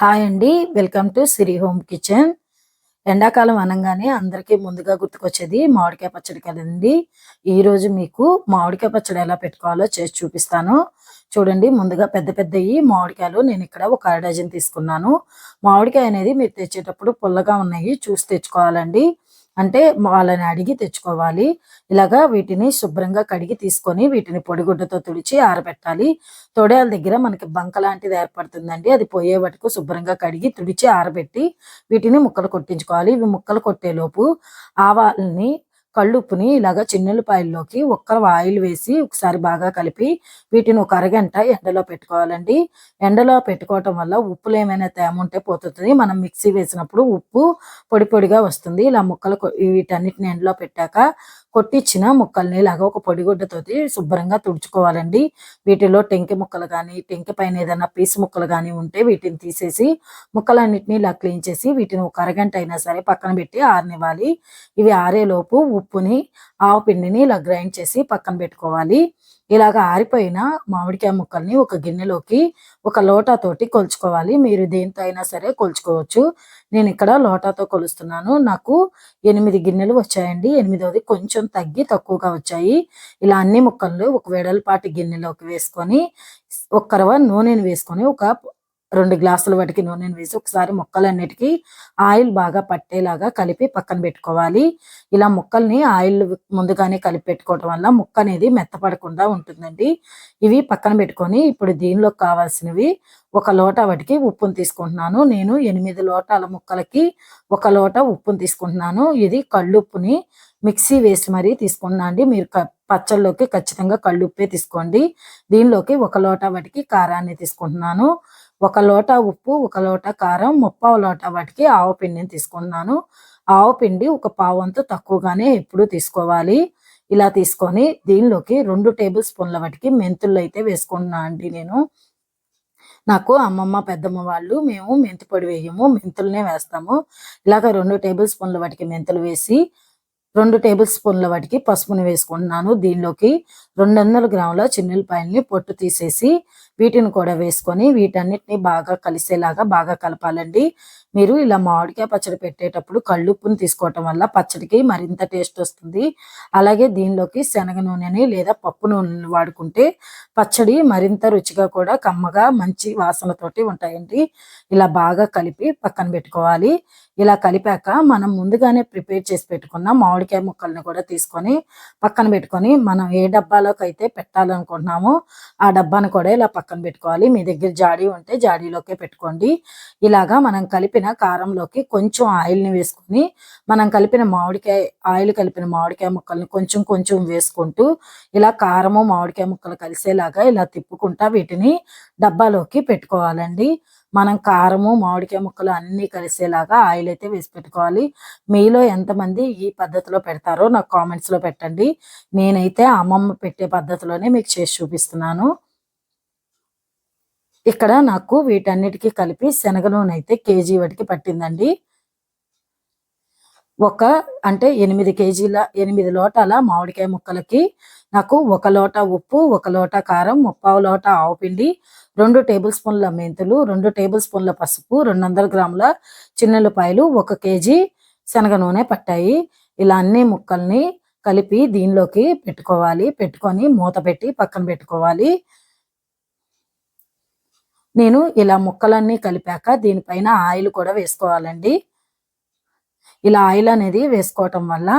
Hi అండి. Welcome to Siri home kitchen. ఎండాకాలం అనగానే అందరికీ ముందుగా గుర్తుకొచ్చేది మామిడికాయ పచ్చడి కదండి. ఈ రోజు మీకు మామిడికాయ పచ్చడి ఎలా పెట్టుకోవాలో చేసి చూపిస్తాను. చూడండి ముందుగా పెద్ద పెద్దవి మామిడికాయలు నేను ఇక్కడ ఒక అర డజన్ తీసుకున్నాను. మామిడికాయ అనేది మీరు తెచ్చేటప్పుడు పుల్లగా ఉన్నాయి చూసి తెచ్చుకోవాలండి. అంటే వాళ్ళని అడిగి తెచ్చుకోవాలి. ఇలాగా వీటిని శుభ్రంగా కడిగి తీసుకొని వీటిని పొడిగుడ్డతో తుడిచి ఆరబెట్టాలి. తొడయాల దగ్గర మనకి బంక లాంటిది ఏర్పడుతుందండి. అది పోయే వరకు శుభ్రంగా కడిగి తుడిచి ఆరబెట్టి వీటిని ముక్కలు కొట్టించుకోవాలి. ఇవి ముక్కలు కొట్టేలోపు ఆవాలని కళ్ళుప్పుని ఇలాగ చిన్నెల్లిపాయల్లోకి ఒక్క ఆయిల్ వేసి ఒకసారి బాగా కలిపి వీటిని ఒక అరగంట ఎండలో పెట్టుకోవాలండి. ఎండలో పెట్టుకోవటం వల్ల ఉప్పులు ఏమైనా తేమ ఉంటే పోతుంది. మనం మిక్సీ వేసినప్పుడు ఉప్పు పొడి పొడిగా వస్తుంది. ఇలా ముక్కలు వీటన్నిటిని ఎండలో పెట్టాక కొట్టించిన ముక్కల్ని ఇలాగ ఒక పొడిగుడ్డతోటి శుభ్రంగా తుడుచుకోవాలండి. వీటిలో టెంకి ముక్కలు కానీ టెంకి పైన ఏదైనా పీసు ముక్కలు కానీ ఉంటే వీటిని తీసేసి ముక్కలన్నిటిని ఇలా క్లీన్ చేసి వీటిని ఒక అరగంట అయినా సరే పక్కన పెట్టి ఆరనివ్వాలి. ఇవి ఆరేలోపు ఉప్పుని ఆవు పిండిని ఇలా గ్రైండ్ చేసి పక్కన పెట్టుకోవాలి. ఇలాగ ఆరిపోయిన మామిడికాయ ముక్కల్ని ఒక గిన్నెలోకి ఒక లోటాతోటి కొలుచుకోవాలి. మీరు దేంతో అయినా సరే కొలుచుకోవచ్చు. నేను ఇక్కడ లోటాతో కొలుస్తున్నాను. నాకు ఎనిమిది గిన్నెలు వచ్చాయండి. ఎనిమిదవది కొంచెం తగ్గి తక్కువగా వచ్చాయి. ఇలా అన్ని ముక్కలు ఒక వెడల్పాటి గిన్నెలోకి వేసుకొని ఒక్కరవ నూనెని వేసుకొని ఒక రెండు గ్లాసుల వాటికి నూనెను వేసి ఒకసారి ముక్కలన్నిటికీ ఆయిల్ బాగా పట్టేలాగా కలిపి పక్కన పెట్టుకోవాలి. ఇలా ముక్కల్ని ఆయిల్ ముందుగానే కలిపి పెట్టుకోవటం వల్ల ముక్క అనేది మెత్తపడకుండా ఉంటుందండి. ఇవి పక్కన పెట్టుకొని ఇప్పుడు దీనిలో కావాల్సినవి ఒక లోట వాటికి ఉప్పును తీసుకుంటున్నాను. నేను ఎనిమిది లోటాల ముక్కలకి ఒక లోట ఉప్పును తీసుకుంటున్నాను. ఇది కళ్ళుప్పుని మిక్సీ వేసి మరీ తీసుకుంటున్నాను అండి. మీరు పచ్చళ్ళలోకి ఖచ్చితంగా కళ్ళుప్పే తీసుకోండి. దీనిలోకి ఒక లోట వాటికి కారాన్ని తీసుకుంటున్నాను. ఒక లోట ఉప్పు ఒక లోట కారం ముప్పావు లోట వాటికి ఆవు పిండిని తీసుకున్నాను. ఆవు పిండి ఒక పావంతో తక్కువగానే ఎప్పుడు తీసుకోవాలి. ఇలా తీసుకొని దీనిలోకి రెండు టేబుల్ స్పూన్ల వాటికి మెంతులు అయితే వేసుకున్నా అండి నేను. నాకు అమ్మమ్మ పెద్దమ్మ వాళ్ళు మేము మెంతి పొడి వేయము మెంతులనే వేస్తాము. ఇలాగ రెండు టేబుల్ స్పూన్ల వాటికి మెంతులు వేసి రెండు టేబుల్ స్పూన్ల వాటికి పసుపుని వేసుకుంటున్నాను. దీనిలోకి రెండు వందల గ్రాముల చిన్నులపాయల్ని పొట్టు తీసేసి వీటిని కూడా వేసుకొని వీటన్నిటిని బాగా కలిసేలాగా బాగా కలపాలండి. మీరు ఇలా మామిడికాయ పచ్చడి పెట్టేటప్పుడు కళ్ళుప్పుని తీసుకోవటం వల్ల పచ్చడికి మరింత టేస్ట్ వస్తుంది. అలాగే దీనిలోకి శనగ నూనెని లేదా పప్పు నూనెని వాడుకుంటే పచ్చడి మరింత రుచిగా కూడా కమ్మగా మంచి వాసనతోటి ఉంటాయండి. ఇలా బాగా కలిపి పక్కన పెట్టుకోవాలి. ఇలా కలిపాక మనం ముందుగానే ప్రిపేర్ చేసి పెట్టుకున్న మామిడికాయ ముక్కల్ని కూడా తీసుకొని పక్కన పెట్టుకొని మనం ఏ డబ్బాలోకి అయితే పెట్టాలనుకుంటున్నామో ఆ డబ్బాను కూడా ఇలా పక్కన పెట్టుకోవాలి. మీ దగ్గర జాడీ ఉంటే జాడీలోకే పెట్టుకోండి. ఇలాగా మనం కలిపిన కారంలోకి కొంచెం ఆయిల్ని వేసుకొని మనం కలిపిన మామిడికాయ ఆయిల్ కలిపిన మామిడికాయ ముక్కల్ని కొంచెం కొంచెం వేసుకుంటూ ఇలా కారము మామిడికాయ ముక్కలు కలిసేలాగా ఇలా తిప్పుకుంటా వీటిని డబ్బాలోకి పెట్టుకోవాలండి. మనం కారము మామిడికాయ ముక్కలు అన్నీ కలిసేలాగా ఆయిల్ అయితే వేసి పెట్టుకోవాలి. మీలో ఎంతమంది ఈ పద్ధతిలో పెడతారో నాకు కామెంట్స్లో పెట్టండి. నేనైతే అమ్మమ్మ పెట్టే పద్ధతిలోనే మీకు చేసి చూపిస్తున్నాను. ఇక్కడ నాకు వీటన్నిటికీ కలిపి శనగ నూనె అయితే కేజీ వాటికి పట్టిందండి. ఒక అంటే ఎనిమిది కేజీల ఎనిమిది లోటాల మామిడికాయ ముక్కలకి నాకు ఒక లోట ఉప్పు ఒక లోట కారం ముప్పావు లోట ఆవు పిండి రెండు టేబుల్ స్పూన్ల మెంతులు రెండు టేబుల్ స్పూన్ల పసుపు రెండు వందల గ్రాముల చిన్నెల్లిపాయలు ఒక కేజీ శనగ నూనె పట్టాయి. ఇలా అన్ని ముక్కల్ని కలిపి దీనిలోకి పెట్టుకోవాలి. పెట్టుకొని మూత పెట్టి పక్కన పెట్టుకోవాలి. నేను ఇలా ముక్కలన్నీ కలిపాక దీనిపైన ఆయిల్ కూడా వేసుకోవాలండి. ఇలా ఆయిల్ అనేది వేసుకోవటం వల్ల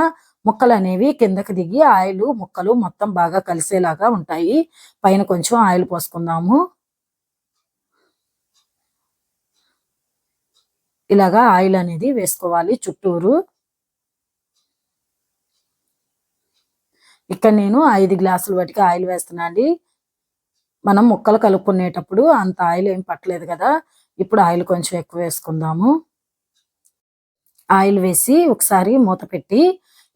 ముక్కలు అనేవి కిందకి దిగి ఆయిల్ ముక్కలు మొత్తం బాగా కలిసేలాగా ఉంటాయి. పైన కొంచెం ఆయిల్ పోసుకుందాము. ఇలాగా ఆయిల్ అనేది వేసుకోవాలి చుట్టూరు. ఇక్కడ నేను ఐదు గ్లాసులు వాటికి ఆయిల్ వేస్తున్నా అండి మనం ముక్కలు కలుపుకునేటప్పుడు అంత ఆయిల్ ఏం పట్టలేదు కదా ఇప్పుడు ఆయిల్ కొంచెం ఎక్కువ వేసుకుందాము. ఆయిల్ వేసి ఒకసారి మూత పెట్టి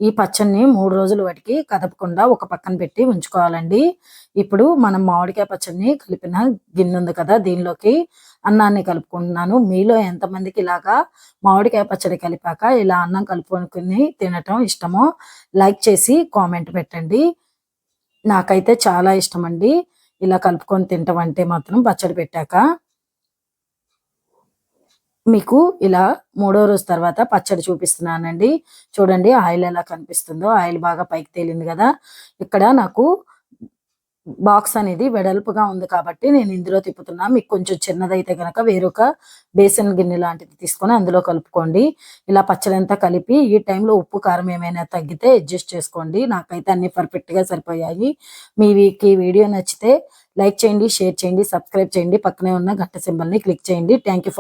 ఈ పచ్చడిని మూడు రోజులు వాటికి కదపకుండా ఒక పక్కన పెట్టి ఉంచుకోవాలండి. ఇప్పుడు మనం మామిడికాయ పచ్చడిని కలిపిన గిన్నె ఉంది కదా దీనిలోకి అన్నాన్ని కలుపుకుంటున్నాను. మీలో ఎంతమందికి ఇలాగా మామిడికాయ పచ్చడి కలిపాక ఇలా అన్నం కలుపుకొని తినటం ఇష్టమో లైక్ చేసి కామెంట్ పెట్టండి. నాకైతే చాలా ఇష్టం అండి ఇలా కలుపుకొని తింటాం అంటే మాత్రం పచ్చడి పెట్టాక మీకు ఇలా మూడో రోజు తర్వాత పచ్చడి చూపిస్తున్నానండి. చూడండి ఆయిల్ ఎలా కనిపిస్తుందో. ఆయిల్ బాగా పైకి తేలింది కదా. ఇక్కడ నాకు బాక్స్ అనేది వెడల్పుగా ఉంది కాబట్టి నేను ఇందులో తిప్పుతున్నా. మీకు కొంచెం చిన్నదైతే కనుక వేరొక బేసన్ గిన్నె లాంటిది తీసుకొని అందులో కలుపుకోండి. ఇలా పచ్చడి అంతా కలిపి ఈ టైంలో ఉప్పు కారం ఏమైనా తగ్గితే అడ్జస్ట్ చేసుకోండి. నాకైతే అన్ని పర్ఫెక్ట్గా సరిపోయాయి. మీకు ఈ వీడియో నచ్చితే లైక్ చేయండి షేర్ చేయండి సబ్స్క్రైబ్ చేయండి. పక్కనే ఉన్న గంట సింబల్ని క్లిక్ చేయండి. Thank you